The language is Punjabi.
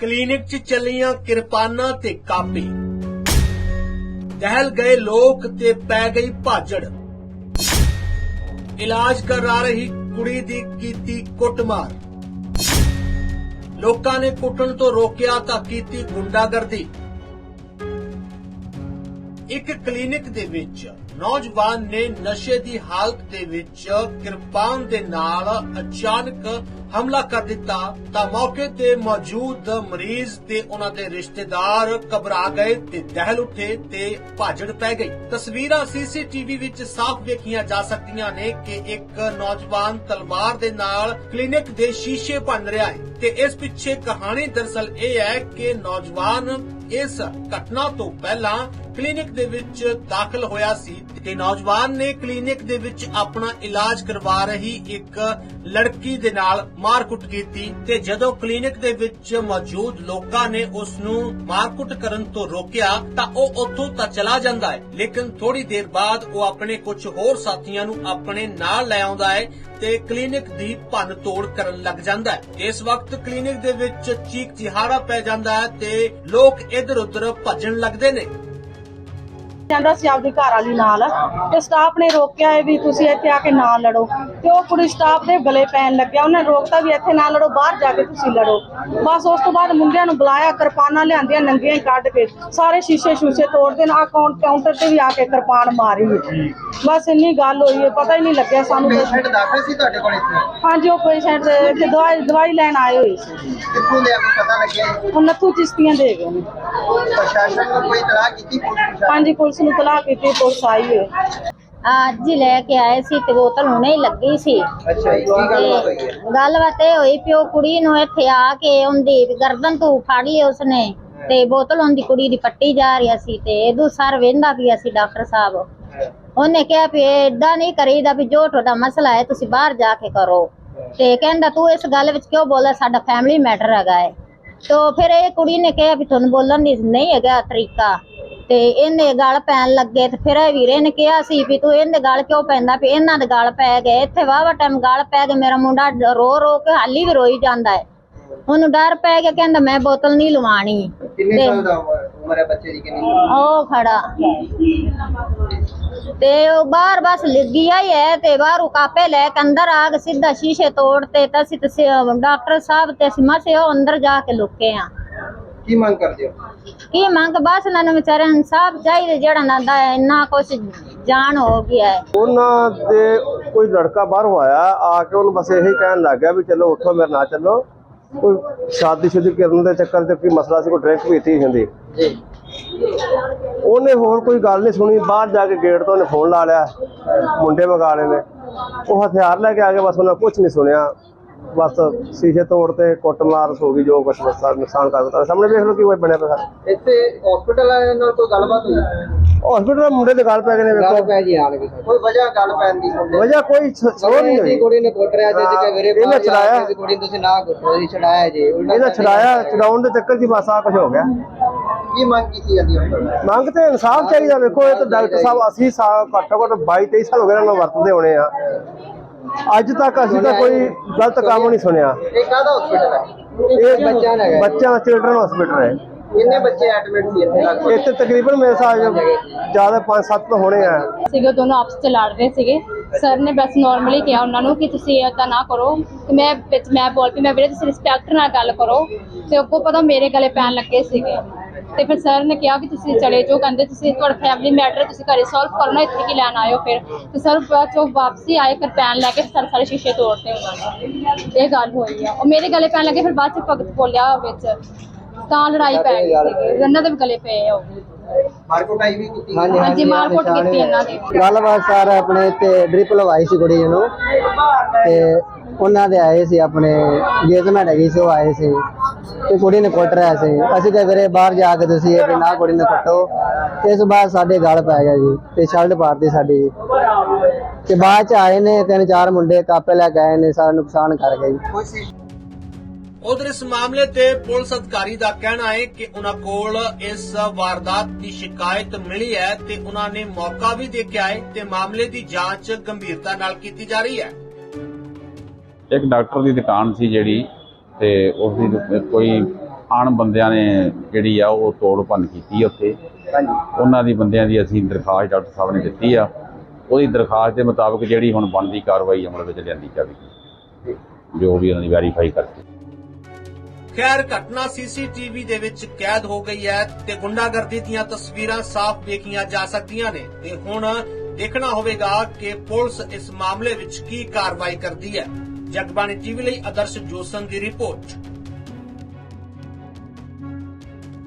ਕਲੀਨਿਕ 'ਚ ਚੱਲੀਆਂ ਕਿਰਪਾਨਾਂ ਤੇ ਕਾਪੇ। ਦਹਿਲ ਗਏ ਲੋਕ ਤੇ ਪੈ ਗਈ ਭਾਜੜ। ਇਲਾਜ ਕਰਾ ਰਹੀ ਕੁੜੀ ਦੀ ਕੀਤੀ ਕੁੱਟਮਾਰ। ਲੋਕਾਂ ਨੇ ਕੁੱਟਣ ਤੋਂ ਰੋਕਿਆ ਤਾਂ ਕੀਤੀ ਗੁੰਡਾਗਰਦੀ। ਇੱਕ ਕਲੀਨਿਕ ਦੇ ਵਿੱਚ ਨੌਜਵਾਨ ਨੇ ਨਸ਼ੇ ਦੀ ਹਾਲਤ ਦੇ ਵਿੱਚ ਕਿਰਪਾਨ ਦੇ ਨਾਲ ਅਚਾਨਕ ਹਮਲਾ ਕਰ ਦਿੱਤਾ, ਤਾਂ ਮੌਕੇ ਤੇ ਮੌਜੂਦ ਮਰੀਜ਼ ਤੇ ਉਹਨਾਂ ਦੇ ਰਿਸ਼ਤੇਦਾਰ ਘਬਰਾ ਗਏ ਤੇ ਦਹਿਲ ਉੱਠੇ ਤੇ ਭਾਜੜ ਪੈ ਗਈ। ਤਸਵੀਰਾਂ ਸੀਸੀਟੀਵੀ ਵਿੱਚ ਸਾਫ਼ ਵੇਖੀਆਂ ਜਾ ਸਕਦੀਆਂ ਨੇ ਕਿ ਇੱਕ ਨੌਜਵਾਨ ਤਲਵਾਰ ਦੇ ਨਾਲ ਕਲੀਨਿਕ ਦੇ ਸ਼ੀਸ਼ੇ ਭੰਨ ਰਿਹਾ ਹੈ ਤੇ ਇਸ ਪਿੱਛੇ ਕਹਾਣੀ ਦਰਸਲ ਇਹ ਹੈ ਕਿ ਨੌਜਵਾਨ ਇਸ ਘਟਨਾ ਤੋਂ ਪਹਿਲਾਂ ਕਲੀਨਿਕ ਦੇ ਵਿੱਚ ਦਾਖਲ ਹੋਇਆ ਸੀ ਤੇ ਨੌਜਵਾਨ ਨੇ ਕਲੀਨਿਕ ਦੇ ਵਿੱਚ ਆਪਣਾ ਇਲਾਜ ਕਰਵਾ ਰਹੀ ਇੱਕ ਲੜਕੀ ਦੇ ਨਾਲ ਮਾਰਕੁੱਟ ਕੀਤੀ ਤੇ ਜਦੋਂ ਕਲੀਨਿਕ ਦੇ ਵਿੱਚ ਮੌਜੂਦ ਲੋਕਾਂ ਨੇ ਉਸ ਨੂੰ ਮਾਰਕੁੱਟ ਕਰਨ ਤੋਂ ਰੋਕਿਆ ਤਾਂ ਉਹ ਉੱਥੋਂ ਤਾਂ ਚਲਾ ਜਾਂਦਾ ਹੈ, ਲੇਕਿਨ ਥੋੜੀ ਦੇਰ ਬਾਅਦ ਉਹ ਆਪਣੇ ਕੁਝ ਹੋਰ ਸਾਥੀਆਂ ਨੂੰ ਆਪਣੇ ਨਾਲ ਲੈ ਆਉਂਦਾ ਹੈ ਤੇ ਕਲੀਨਿਕ ਦੀ ਭੰਨ ਤੋੜ ਕਰਨ ਲੱਗ ਜਾਂਦਾ ਹੈ। ਇਸ ਵਕਤ ਕਲੀਨਿਕ ਦੇ ਵਿੱਚ ਚੀਕ ਚਿਹਾੜਾ ਪੈ ਜਾਂਦਾ ਹੈ ਤੇ ਲੋਕ ਇਧਰ ਉਧਰ ਭੱਜਣ ਲੱਗਦੇ ਨੇ। ਜਾਂਦਾ ਸੀ ਆਪਦੀ ਘਰ ਵਾਲੀ ਨਾਲ ਤੇ ਸਟਾਫ ਨੇ ਰੋਕਿਆ ਹੈ ਵੀ ਤੁਸੀਂ ਇੱਥੇ ਆ ਕੇ ਨਾ ਲੜੋ ਤੇ ਉਹ ਕੁੜੀ ਸਟਾਫ ਦੇ ਗਲੇ ਪੈਣ ਲੱਗਿਆ। ਉਹਨੇ ਰੋਕਤਾ ਵੀ ਇੱਥੇ ਨਾ ਲੜੋ ਬਾਹਰ ਜਾ ਕੇ ਤੁਸੀਂ ਲੜੋ। ਬਸ ਉਸ ਤੋਂ ਬਾਅਦ ਮੁੰਡਿਆਂ ਨੂੰ ਬੁਲਾਇਆ ਕਿਰਪਾਨਾਂ ਲਿਆਂਦੀਆਂ ਨੰਗੀਆਂ ਕੱਢ ਕੇ ਸਾਰੇ ਸ਼ੀਸ਼ੇ ਸ਼ੂਸ਼ੇ ਤੋੜਦੇ ਨੇ ਆ ਕਾਊਂਟਰ ਤੇ ਵੀ ਆ ਕੇ ਕਿਰਪਾਨ ਮਾਰੀ ਬਸ ਇੰਨੀ ਗੱਲ ਹੋਈ ਹੈ ਪਤਾ ਹੀ ਨਹੀਂ ਲੱਗਿਆ ਸਾਨੂੰ। ਪੇਸ਼ੈਂਟ ਦਾਖਲ ਸੀ ਤੁਹਾਡੇ ਕੋਲ ਇੱਥੇ? ਹਾਂਜੀ ਉਹ ਪੇਸ਼ੈਂਟ ਇੱਥੇ ਦਵਾਈ ਦਵਾਈ ਲੈਣ ਆਏ ਹੋਏ ਸੀ। ਕਿੱਥੋਂ ਲਿਆ ਕੇ ਪਤਾ ਲੱਗਿਆ? ਉਹ ਨੱਥੂ ਚਿਸ਼ਤੀਆਂ ਦੇ ਗਏ ਨੇ। ਪ੍ਰਸ਼ਾਸਨ ਨੂੰ ਕੋਈ ਤਲਾਹ ਕੀਤੀ ਹਾਂਜੀ ਪੁਲਿਸ ਨੂੰ ਤਲਾਹ ਕੀਤੀ ਪੁਲਿਸ ਆਈ ਹੈ ਅੱਜ ਹੀ ਲੈ ਕੇ ਆਏ ਸੀ ਤੇ ਬੋਤਲ ਹੁਣੇ ਹੀ ਲੱਗੀ ਸੀ। ਅੱਛਾ ਜੀ ਕੀ ਗੱਲ ਹੋਈ ਹੈ? ਗੱਲਬਾਤ ਇਹ ਹੋਈ ਪਿਓ ਕੁੜੀ ਨੂੰ ਇੱਥੇ ਆ ਕੇ ਉਹਦੀ ਗਰਦਨ ਤੋਂ ਫਾੜੀ ਉਸਨੇ ਤੇ ਬੋਤਲ ਉਹਦੀ ਕੁੜੀ ਦੀ ਪੱਟੀ ਜਾ ਰਹੀ ਸੀ ਤੇ ਇਹਦੂ ਸਰ ਵੇਂਦਾ ਪਿਆ ਸੀ ਡਾਕਟਰ ਸਾਹਿਬ। ਉਹਨੇ ਕਿਹਾ ਵੀ ਏਦਾਂ ਨਹੀਂ ਕਰੀਦਾ ਵੀ ਜੋ ਤੁਹਾਡਾ ਮਸਲਾ ਹੈ ਤੁਸੀਂ ਬਾਹਰ ਜਾ ਕੇ ਕਰੋ। ਤੇ ਕਹਿੰਦਾ ਤੂੰ ਇਸ ਗੱਲ ਵਿੱਚ ਕਿਉਂ ਬੋਲਿਆ? ਸਾਡਾ ਫੈਮਿਲੀ ਮੈਟਰ ਹੈਗਾ ਹੈ। ਤੋ ਫਿਰ ਇਹ ਕੁੜੀ ਨੇ ਕਿਹਾ ਵੀ ਤੁਹਾਨੂੰ ਬੋਲਣ ਦੀ ਨਹੀਂ ਹੈਗਾ ਤਰੀਕਾ। ਤੇ ਇਹਨੇ ਗਲ ਪੈਣ ਲੱਗੇ ਤੇ ਫਿਰ ਇਹ ਵੀਰੇ ਨੇ ਕਿਹਾ ਸੀ ਵੀ ਤੂੰ ਇਹਦੇ ਗਲ ਕਿਉਂ ਪੈਂਦਾ ਵੀ ਇਹਨਾਂ ਦੇ ਗਲ ਪੈ ਗਏ। ਇੱਥੇ ਵਾਵਾ ਟਾਈਮ ਗਲ ਪੈ ਗਏ ਮੇਰਾ ਮੁੰਡਾ ਰੋ ਰੋ ਕੇ ਹਾਲੀ ਵੀ ਰੋਈ ਜਾਂਦਾ ਹੈ। ਉਹਨੂੰ ਡਰ ਪੈ ਗਿਆ ਕਹਿੰਦਾ ਮੈਂ ਬੋਤਲ ਨਹੀਂ ਲਵਾਣੀ। ਕਿੰਨੇ ਤੇ- ਸਾਲ ਦਾ ਉਮਰ ਉਮਰ ਹੈ ਬੱਚੇ ਦੀ ਕਿੰਨੀ? ਉਹ ਖੜਾ। ਤੇ ਉਹ ਬਾਹਰ ਬਸ ਲੱਗੀ ਆਈ ਹੈ ਤੇ ਬਾਹਰੋਂ ਕਾਪੇ ਲੈ ਕੇ ਅੰਦਰ ਆ ਕੇ ਸਿੱਧਾ ਸ਼ੀਸ਼ੇ ਤੋੜਤੇ ਤਾਂ ਅਸੀਂ ਡਾਕਟਰ ਸਾਹਿਬ ਤੇ ਅਸੀਂ ਮਸੇ ਉਹ ਅੰਦਰ ਜਾ ਕੇ ਲੁਕੇ ਆ। ਕੀ ਮੰਗ ਕਰਦੇ ਹੋ? ਕੀ ਮੰਗ? ਬਸ ਇਹਨਾਂ ਨੂੰ ਵਿਚਾਰੇ ਇਨਸਾਫ ਚਾਹੀਦੇ ਜਿਹੜਾ ਨਾ ਦਾ ਇੰਨਾ ਕੁਛ ਜਾਣ ਹੋ ਗਿਆ ਹੈ। ਉਹਨਾਂ ਦੇ ਕੋਈ ਲੜਕਾ ਬਾਹਰੋਂ ਆਇਆ ਆ ਕੇ ਉਹਨੂੰ ਬਸ ਇਹੀ ਕਹਿਣ ਲੱਗ ਗਿਆ ਵੀ ਚਲੋ ਉੱਠੋ ਮੇਰੇ ਨਾਲ ਚੱਲੋ। ਕੋਈ ਸ਼ਾਦੀ ਸ਼ੁਦੀ ਕਰਨ ਦੇ ਚੱਕਰ 'ਚ ਕੀ ਮਸਲਾ ਸੀ ਕੋਈ ਡਰਿੰਕ ਪੀਤੀ ਹੁੰਦੀ ਜੀ। ਉਹਨੇ ਹੋਰ ਕੋਈ ਗੱਲ ਨਹੀਂ ਸੁਣੀ ਬਾਹਰ ਜਾ ਕੇ ਗੇਟ ਤੋਂ ਉਹਨੇ ਫੋਨ ਲਾ ਲਿਆ ਮੁੰਡੇ ਮੰਗਾ ਲਏ ਨੇ। ਉਹ ਹਥਿਆਰ ਲੈ ਕੇ ਆ ਗਏ ਬਸ ਉਹਨਾਂ ਕੁਝ ਨਹੀਂ ਸੁਣਿਆ। ਬਸ ਸ਼ੀਸ਼ੇ ਤੋੜ ਤੇ ਕੁੱਟਮਾਰ ਹੋ ਗਈ ਜੋ ਕੁਛ ਬਸ ਨੁਕਸਾਨ ਕਰ ਦਿੱਤਾ। ਸਾਹਮਣੇ ਵੇਖ ਲਓ ਕੀ ਕੋਈ ਬਣਿਆ ਪਿਆ ਇੱਥੇ ਹਸਪੀਟਲ ਵਾਲਿਆਂ ਨਾਲ ਕੋਈ ਗੱਲਬਾਤ ਹੋਈ? ਹਸਪੀਟਲ ਦੇ ਮੁੰਡੇ ਦੇ ਗੱਲ ਪੈ ਗਏ ਨੇ ਵੇਖੋ। ਪੈ ਜੀ ਆਣ ਕੇ। ਕੋਈ ਵਜ੍ਹਾ ਗੱਲ ਪੈਣ ਦੀ? ਮੁੰਡੇ ਵਜ੍ਹਾ ਕੋਈ ਸੋਚ ਨਹੀਂ ਹੋਈ। ਕੁੜੀ ਨੇ ਕੁੱਟ ਰਿਆ ਜੇ ਕਿ ਵੀਰੇ ਇਹਨੇ ਛਡਾਇਆ। ਕੁੜੀ ਤੁਸੀਂ ਨਾ ਕੁੱਟੋ ਜੀ ਛਡਾਇਆ ਜੀ। ਉਲਟਾ ਇਹਦਾ ਛਡਾਇਆ ਛਡਾਉਣ ਦੇ ਚੱਕਰ ਹੀ ਬਸ ਆ ਕੁਝ ਹੋ ਗਿਆ। ਕੀ ਮੰਗ ਕੀਤੀ ਜਾਂਦੀ ਹੈ ਮੰਗ ਤੇ ਇਨਸਾਫ ਚਾਹੀਦਾ ਵੇਖੋ ਇਹ ਤਾਂ ਡਾਕਟਰ ਸਾਹਿਬ ਅਸੀਂ ਸਾਲ ਘੱਟੋ ਘੱਟ 22 23 ਸਾਲ ਹੋ ਗਏ ਇਹਨਾਂ ਨੂੰ ਵਰਤਦੇ ਹੋਣੇ ਆ। ਅੱਜ ਤੱਕ ਅਸੀਂ ਤਾਂ ਕੋਈ ਗਲਤ ਕੰਮ ਨਹੀਂ ਸੁਣਿਆ। ਇਹ ਕਾਹਦਾ ਹਸਪੀਟਲ ਹੈ? ਇਹ ਬੱਚਿਆਂ ਦਾ ਹੈਗਾ ਬੱਚਿਆਂ ਦਾ ਚਿਲਡਰਨ ਹਸਪੀਟਲ ਹੈ। ਕਿੰਨੇ ਬੱਚੇ ਐਡਮਿਟ ਸੀ ਇੱਥੇ? ਲਗਭਗ ਇੱਥੇ ਤਕਰੀਬਨ ਮੇਰੇ ਹਿਸਾਬ ਜ਼ਿਆਦਾ 5-7 ਤਾਂ ਹੋਣੇ ਆ। ਸੀਗੇ ਦੋਨੋਂ ਆਪਸ ਚ ਲੜ ਰਹੇ ਸੀਗੇ। ਸਰ ਨੇ ਬਸ ਨਾਰਮਲੀ ਕਿਹਾ ਉਹਨਾਂ ਨੂੰ ਕਿ ਤੁਸੀਂ ਏਦਾਂ ਨਾ ਕਰੋ। ਤੇ ਮੈਂ ਵਿੱਚ ਮੈਂ ਬੋਲ ਪਈ ਮੈਂ ਵੀਰੇ ਤੁਸੀਂ ਰਿਸਪੈਕਟ ਨਾਲ ਗੱਲ ਕਰੋ। ਤੇ ਅੱਗੋਂ ਪਤਾ ਮੇਰੇ ਗਲੇ ਪੈਣ ਲੱਗੇ ਸੀਗੇ। ਤੇ ਫਿਰ ਸਰ ਨੇ ਕਿਹਾ ਕਿ ਤੁਸੀਂ ਚਲੇ ਜਾਓ ਕਹਿੰਦੇ ਤੁਸੀਂ ਤੁਹਾਡਾ ਫੈਮਿਲੀ ਮੈਟਰ ਤੁਸੀਂ ਘਰੇ ਸੋਲਵ ਕਰੋ ਨਾ ਇੱਥੇ ਕੀ ਲੈਣ ਆਇਓ ਫਿਰ। ਤੇ ਸਰ ਬਾਅਦ ਚੋਂ ਵਾਪਸੀ ਆਏ ਫਿਰ ਪੈਣ ਲੈ ਕੇ ਸਾਰੇ ਸਾਰੇ ਸ਼ੀਸ਼ੇ ਤੋੜਤੇ ਉਹਨਾਂ ਨੇ। ਇਹ ਗੱਲ ਹੋਈ ਆ। ਉਹ ਮੇਰੇ ਗਲੇ ਪੈਣ ਲੱਗੇ ਫਿਰ ਬਾਅਦ ਚ ਭਗਤ ਬੋਲਿਆ ਵਿੱਚ। ਤਾਂ ਲੜਾਈ ਪੈ ਗਈ ਸੀਗੀ। ਇਹਨਾਂ ਦੇ ਵੀ ਗਲੇ ਪਏ ਆ ਉਹ। ਮਾਰਕੋਟ ਆਈ ਵੀ ਕੀਤੀ। ਹਾਂਜੀ ਮਾਰਕੁੱਟ ਕੀਤੀ ਇਹਨਾਂ ਨੇ ਗੱਲਬਾਤ ਸਾਰ ਆਪਣੇ ਤੇ ਡ੍ਰਿਪ ਲਵਾਈ ਸੀ ਕੁੜੀ ਨੂੰ। ਤੇ ਉਹਨਾਂ ਦੇ ਆਏ ਸੀ ਆਪਣੇ ਗੇਜਮੈਂਟ ਹੈਗੀ ਸੀ ਉਹ ਆਏ ਸੀ। ਤੇ ਕੁੜੀ ਨੇ ਕੁੱਟ ਰਿਹਾ ਸੀ। ਅਸੀਂ ਤੇ ਵੀਰੇ ਬਾਹਰ ਜਾ ਕੇ ਤੁਸੀਂ ਇਹ ਵੀ ਨਾ ਕੁੜੀ ਨੂੰ ਕੁੱਟੋ। ਤੇ ਇਸ ਬਾਅਦ ਸਾਡੇ ਗਲ ਪੈ ਗਿਆ ਜੀ ਤੇ ਸ਼ਰਟ ਪਾੜਦੀ ਸਾਡੀ। ਜੀ ਤੇ ਬਾਅਦ ਚ ਆਏ ਨੇ ਤਿੰਨ ਚਾਰ ਮੁੰਡੇ ਕਾਪੇ ਲੈ ਕੇ ਆਏ ਨੇ ਸਾਰਾ ਨੁਕਸਾਨ ਕਰ ਗਏ ਜੀ। ਉਧਰ ਇਸ ਮਾਮਲੇ ਤੇ ਪੁਲਿਸ ਅਧਿਕਾਰੀ ਦਾ ਕਹਿਣਾ ਹੈ ਕਿ ਉਹਨਾਂ ਕੋਲ ਇਸ ਵਾਰਦਾਤ ਦੀ ਸ਼ਿਕਾਇਤ ਮਿਲੀ ਹੈ ਤੇ ਉਹਨਾਂ ਨੇ ਮੌਕਾ ਵੀ ਦੇਖਿਆ ਹੈ ਤੇ ਮਾਮਲੇ ਦੀ ਜਾਂਚ ਗੰਭੀਰਤਾ ਨਾਲ ਕੀਤੀ ਜਾ ਰਹੀ ਹੈ। ਇੱਕ ਡਾਕਟਰ ਦੀ ਦੁਕਾਨ ਸੀ ਜਿਹੜੀ ਤੇ ਉਸ ਦੀ ਕੋਈ ਆਣ ਬੰਦਿਆਂ ਨੇ ਜਿਹੜੀ ਆ ਉਹ ਤੋੜ ਭੰਨ ਕੀਤੀ ਉੱਥੇ। ਉਹਨਾਂ ਦੀ ਬੰਦਿਆਂ ਦੀ ਅਸੀਂ ਦਰਖਾਸਤ ਡਾਕਟਰ ਸਾਹਿਬ ਨੇ ਦਿੱਤੀ ਆ। ਉਹਦੀ ਦਰਖਾਸਤ ਦੇ ਮੁਤਾਬਕ ਜਿਹੜੀ ਹੁਣ ਬਣਦੀ ਕਾਰਵਾਈ ਅਮਲ ਵਿੱਚ ਲਿਆਂਦੀ ਜਾਵੇਗੀ। ਜੋ ਵੀ ਉਹਨਾਂ ਦੀ ਵੈਰੀਫਾਈ ਕਰਕੇ। ਖੈਰ ਘਟਨਾ ਸੀਸੀਟੀਵੀ ਦੇ ਵਿੱਚ ਕੈਦ ਹੋ ਗਈ ਹੈ ਤੇ ਗੁੰਡਾਗਰਦੀ ਦੀਆਂ ਤਸਵੀਰਾਂ ਸਾਫ਼ ਦੇਖੀਆਂ ਜਾ ਸਕਦੀਆਂ ਨੇ ਤੇ ਹੁਣ ਦੇਖਣਾ ਹੋਵੇਗਾ ਕਿ ਪੁਲਿਸ ਇਸ ਮਾਮਲੇ ਵਿੱਚ ਕੀ ਕਾਰਵਾਈ ਕਰਦੀ ਹੈ। ਜਗਬਾਣੀ ਟੀਵੀ ਲਈ ਆਦਰਸ਼ ਜੋਸਨ ਦੀ ਰਿਪੋਰਟ।